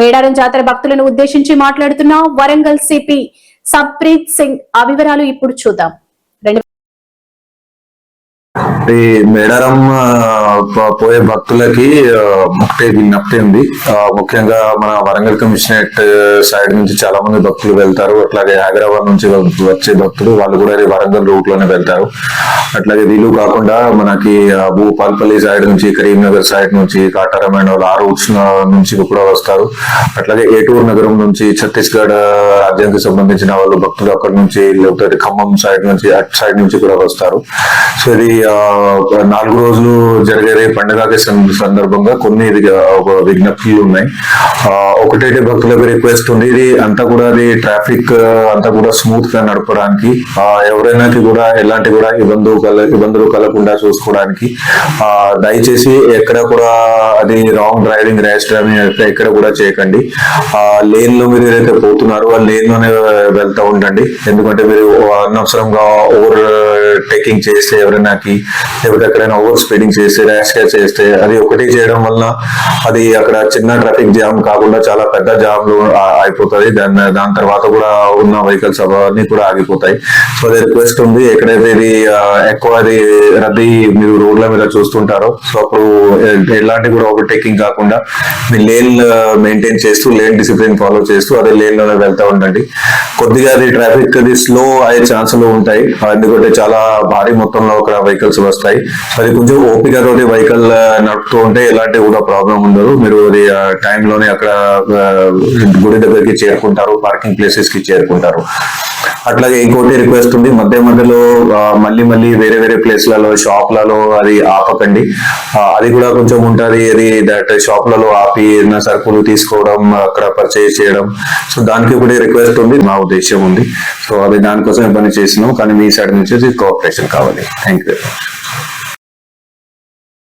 మేడారం జాతర భక్తులను ఉద్దేశించి మాట్లాడుతున్న వరంగల్ సిపి సప్రీత్ సింగ్. ఆ వివరాలు ఇప్పుడు చూద్దాం. ఒకటి మేడారం పోయే భక్తులకి ఒకటి ఒకటే విజ్ఞప్తి ఉంది. ముఖ్యంగా మన వరంగల్ కమిషనరేట్ సైడ్ నుంచి చాలా మంది భక్తులు వెళ్తారు. అట్లాగే హైదరాబాద్ నుంచి వచ్చే భక్తులు వాళ్ళు కూడా వరంగల్ రూట్లోనే వెళ్తారు. అట్లాగే వీళ్ళు కాకుండా మనకి భూపాల్పల్లి సైడ్ నుంచి కరీంనగర్ సైడ్ నుంచి కాటారమైన ఆ రూట్స్ నుంచి కూడా వస్తారు. అట్లాగే ఏటూరు నగరం నుంచి ఛత్తీస్గఢ్ రాజ్యానికి సంబంధించిన వాళ్ళు భక్తులు అక్కడ నుంచి లేకపోతే ఖమ్మం సైడ్ నుంచి అటు సైడ్ నుంచి కూడా వస్తారు. సో ఇది ఆ, నాలుగు రోజులు జరిగే పండుగకి సందర్భంగా కొన్ని ఒక విజ్ఞప్తులు ఉన్నాయి. ఒకటైతే భక్తులకు రిక్వెస్ట్ ఉంది. ఇది అంతా కూడా అది ట్రాఫిక్ అంతా కూడా స్మూత్గా నడపడానికి ఎవరైనా కూడా ఎలాంటి కూడా ఇబ్బందులు కల ఇబ్బందులు కలగకుండా చూసుకోవడానికి ఆ, దయచేసి ఎక్కడ కూడా అది రాంగ్ డ్రైవింగ్ ర్యాష్ డ్రైవింగ్ ఎక్కడ కూడా చేయకండి. ఆ లేన్లో మీరు ఏదైతే పోతున్నారో ఆ లేన్లోనే వెళ్తూ ఉండండి. ఎందుకంటే మీరు అనవసరంగా ఓవర్ టేకింగ్ చేస్తే ఎవరైనాకి లేకపోతే ఎక్కడైనా ఓవర్ స్పీడింగ్ చేస్తే ర్యాష్గా చేస్తే అది ఒకటి చేయడం వలన అది అక్కడ చిన్న ట్రాఫిక్ జామ్ కాకుండా చాలా పెద్ద జామ్ అయిపోతుంది దాని దాని తర్వాత కూడా ఉన్న వెహికల్స్ అవన్నీ కూడా ఆగిపోతాయి. సో అది రిక్వెస్ట్ ఉంది. ఎక్కడైతే ఇది ఎక్కువ అది రద్దీ మీరు రోడ్ల మీద చూస్తుంటారో సో అప్పుడు ఎలాంటి కూడా ఓవర్ టేకింగ్ కాకుండా మీ లేన్ మెయింటైన్ చేస్తూ లేన్ డిసిప్లిన్ ఫాలో చేస్తూ అదే లేన్లోనే వెళ్తా ఉండండి. కొద్దిగా అది ట్రాఫిక్ అది స్లో అయ్యే ఛాన్సులు ఉంటాయి. ఎందుకంటే చాలా భారీ మొత్తంలో అక్కడ వెహికల్స్ వస్తాయి. అది కొంచెం ఓపికతో వెహికల్ నడుపుతూ ఉంటే ఎలాంటి కూడా ప్రాబ్లం ఉండదు. మీరు అది టైంలోనే అక్కడ గుడి దగ్గరికి చేరుకుంటారు పార్కింగ్ ప్లేసెస్కి చేరుకుంటారు. అట్లాగే ఇంకోటి రిక్వెస్ట్ ఉంది. మధ్య మధ్యలో మళ్ళీ మళ్ళీ వేరే వేరే ప్లేస్లలో షాప్లలో అది ఆపకండి. అది కూడా కొంచెం ఉంటుంది. అది దట్ షాప్లలో ఆపి ఏదైనా సరుకులు తీసుకోవడం అక్కడ పర్చేజ్ చేయడం. సో దానికి కూడా రిక్వెస్ట్ ఉంది. మా ఉద్దేశం ఉంది. సో అది దానికోసమే పని చేసినాం కానీ మీ సైడ్ నుంచి కోఆపరేషన్ కావాలి. Thank you